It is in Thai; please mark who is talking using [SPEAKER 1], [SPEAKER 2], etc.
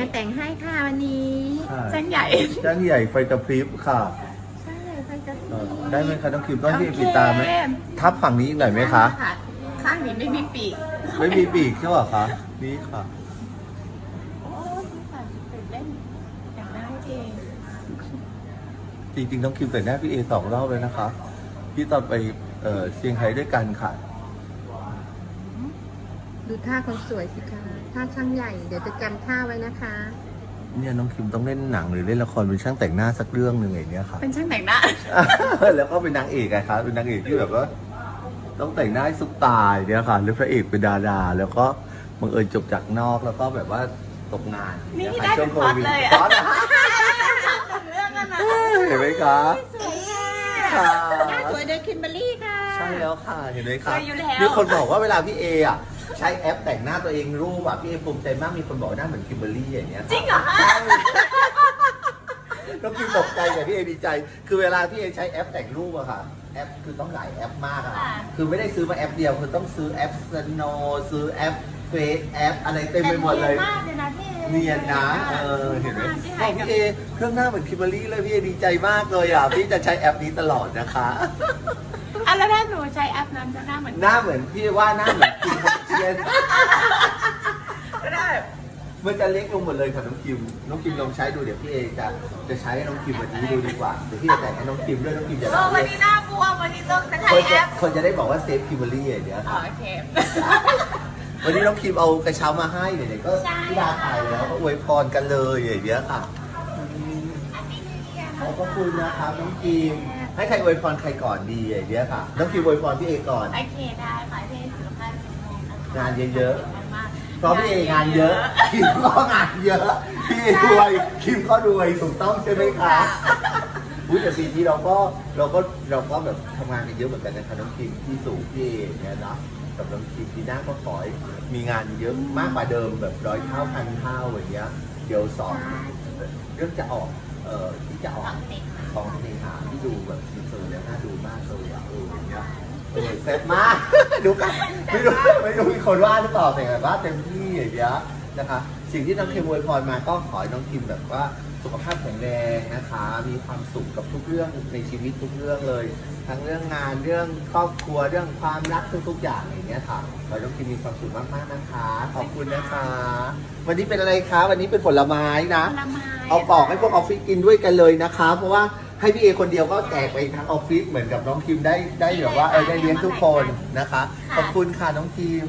[SPEAKER 1] มาแต่งให้ค่ะวันนี้
[SPEAKER 2] ช่างใหญ่
[SPEAKER 3] จ้างใหญ่ไฟกระพริบค่ะ
[SPEAKER 1] ใช่ไฟกระพริ
[SPEAKER 3] เออบได้ไหมคะน้องคิมต้องให้
[SPEAKER 2] โอเค
[SPEAKER 3] ปิดตาไหมทับฝั่งนี้อีกหน่อยไหมคะ
[SPEAKER 2] ข้างนี้ไม่มีปีก
[SPEAKER 3] ไม่มีปีกใช่ไหมคะ นี่ค่ะ
[SPEAKER 2] โอ้ยค่ะตื่นเล่นอยากได้เอง
[SPEAKER 3] จริงๆน้องคิมแต่งหน้าพี่เอสองรอบเลยนะคะ พี่ตอนไปเอ่อเชียงไฮ้ด้วยกันค่ะ
[SPEAKER 1] ดูท่าคนสวยสิคะท่าช่างใหญ่ เดี๋ยวจะจำท่าไว้นะคะ
[SPEAKER 3] เนี่ยน้องคิมต้องเล่นหนังหรือเล่นละครเป็นช่างแต่งหน้าสักเรื่องหนึ่งอย่างเนี้ยค่ะ
[SPEAKER 2] เป็นช่างแต่งหน้า
[SPEAKER 3] แล้วก็เป็นนางเอกอะครับเป็นนางเอกที่แบบว่าต้องแต่งหน้าให้ซุปตายเนี่ยค่ะหรือพระเอกเป็นดาราแล้วก็บังเอิญจบจากนอกแล้วก็แบบว่าตกงาน
[SPEAKER 2] นี่
[SPEAKER 3] เย
[SPEAKER 2] ได้
[SPEAKER 3] ค่ะ
[SPEAKER 2] เป็นพล็อตเลยอะ
[SPEAKER 3] พล็อตอะ
[SPEAKER 2] เรื่องอะนะ
[SPEAKER 3] เห็นไหมคะค่ะ
[SPEAKER 1] สวยโดยคิมเบอรรี่ค่ะ
[SPEAKER 3] ใช่แล้วค่ะ เห็นไหมคะ
[SPEAKER 2] สวยอยู่แล้ว
[SPEAKER 3] มีคนบอกว่าเวลาพี่เออะ ใช้แอปแต่งหน้าตัวเองรูปอะพี่เอภูมิใจมากมีคนบอกว่าหน้าเหมือนคิมเบอรรี่อย่างเงี้ยค่ะ
[SPEAKER 2] จริงเหรอคะ
[SPEAKER 3] ต้องคิมตกใจแต่พี่เอดีใจ คือเวลาพี่เอใช้แอปแต่งรูปอะค่ะ แอปคือต้องหลายแอปมากอะคือไม่ได้ซื้อมาแอปเดียวคือต้องซื้อแอปสโนซื้อแอปเฟซแอปอะไรเต็มไปหมดเลย
[SPEAKER 2] แต่เนียนมากเลยนะพี่
[SPEAKER 3] เนียนนะเออเห็นไหม
[SPEAKER 2] ที่
[SPEAKER 3] บ
[SPEAKER 2] หา
[SPEAKER 3] อยก
[SPEAKER 2] กับ
[SPEAKER 3] พี่เอเครื่องหน้าเหมือนคิมเบอรรี่เลยพี่เอดีใจมากเลยอะพี่จะใช้แอปนี้ตลอดนะคะ
[SPEAKER 2] อะแล้วถ้าหนูใช้แอปนั้นจะหน้าเหมือน
[SPEAKER 3] หน้าเหมือนพี่ว่าหน้าเหมือนคิมเชียน
[SPEAKER 2] ก็ได้
[SPEAKER 3] มันจะเล็กลงหมดเลยค่ะน้องคิม น้องคิมลองใช้ดูเดี๋ยวพี่เอจะจะใช้ให้น้องคิมวันนี้ดูดีกว่าเดี๋ยวพี่จะแต่งให้น้องคิมด้วยน้องคิมจะ
[SPEAKER 2] เออวันนี้หน้าบวมวันนี้ต้องใช้
[SPEAKER 3] คน
[SPEAKER 2] แอ
[SPEAKER 3] จะ
[SPEAKER 2] ป
[SPEAKER 3] คนจะได้บอกว่าเซฟคิมเบอรรี่อย่างเงี้ย
[SPEAKER 2] อ๋อ
[SPEAKER 3] ค่ะ
[SPEAKER 2] โอเค
[SPEAKER 3] วันนี้น้องคิมเอากระเช้ามาให้เดี๋ยวๆก็
[SPEAKER 2] ใช่
[SPEAKER 3] พี่ดาถ่ายแล้วก็อวยพรกันเลยอย่างเงี้ยค่ะ ขอบพระคุณนะครับน้องคิมให้ใครอวยพรใครก่อนดีอย่างเงี้ยค่ะน้องคิมอวยพรพี่เอก่อน
[SPEAKER 2] โอเคได้ขอให้พี่สุขภาพแข็งแรงนะคะ
[SPEAKER 3] งานเยอะ
[SPEAKER 2] มาก
[SPEAKER 3] เพราะพี่เองานเยอะ คิมก็งานเยอะพี่เอรวยคิมก็รวยถูกต้องใช่ไหมคะอุ้ยแต่ปีนี้เราก็เราก็เราก็แบบทำงานกันเยอะเหมือนกันนะคะน้องคิมที่สูงพี่เอเนี่ยเนาะกับน้องคิมปีหน้าก็ขอให้มีงานเยอะมากกว่าเดิมแบบร้อยเท่าพันเท่าอย่างเงี้ยเดี๋ยวสอนเรื่องจะออก เอ่อที่จะออก
[SPEAKER 2] ฟังเด็ก
[SPEAKER 3] ของเพลงหาที่ดูแบบมีเซอร์แล้วน่าดูมากเลยอะเอออย่างเงี้ยเออแซ่บมาก ดูกันไม่รู้ไม่รู้มีคนว่าหรือเปล่าแต่แบบว่าเต็มที่อย่างเงี้ยนะคะ สิ่งที่น้องคิมอวยพรมาก็ขอให้น้องคิมแบบว่าสุขภาพแข็งแรงนะคะ มีความสุขกับทุกเรื่องในชีวิตทุกเรื่องเลย ทั้งเรื่องงานเรื่องครอบครัวเรื่องความรักทุกๆอย่างอย่างเงี้ยค่ะขอให้น้องคิมมีความสุขมากๆนะคะ ขอบคุณนะคะ วันนี้เป็นอะไรคะ วันนี้เป็นผลไม้นะ
[SPEAKER 2] ผลไม้
[SPEAKER 3] เอาปอกให้พวกออฟฟิศกินด้วยกันเลยนะคะ เพราะว่าให้พี่เอคนเดียวก็แจกไปทั้งออฟฟิศเหมือนกับน้องคิมได้ได้แบบว่าเออได้เลี้ยงทุกคนนะคะ ขอบคุณค่ะน้องคิม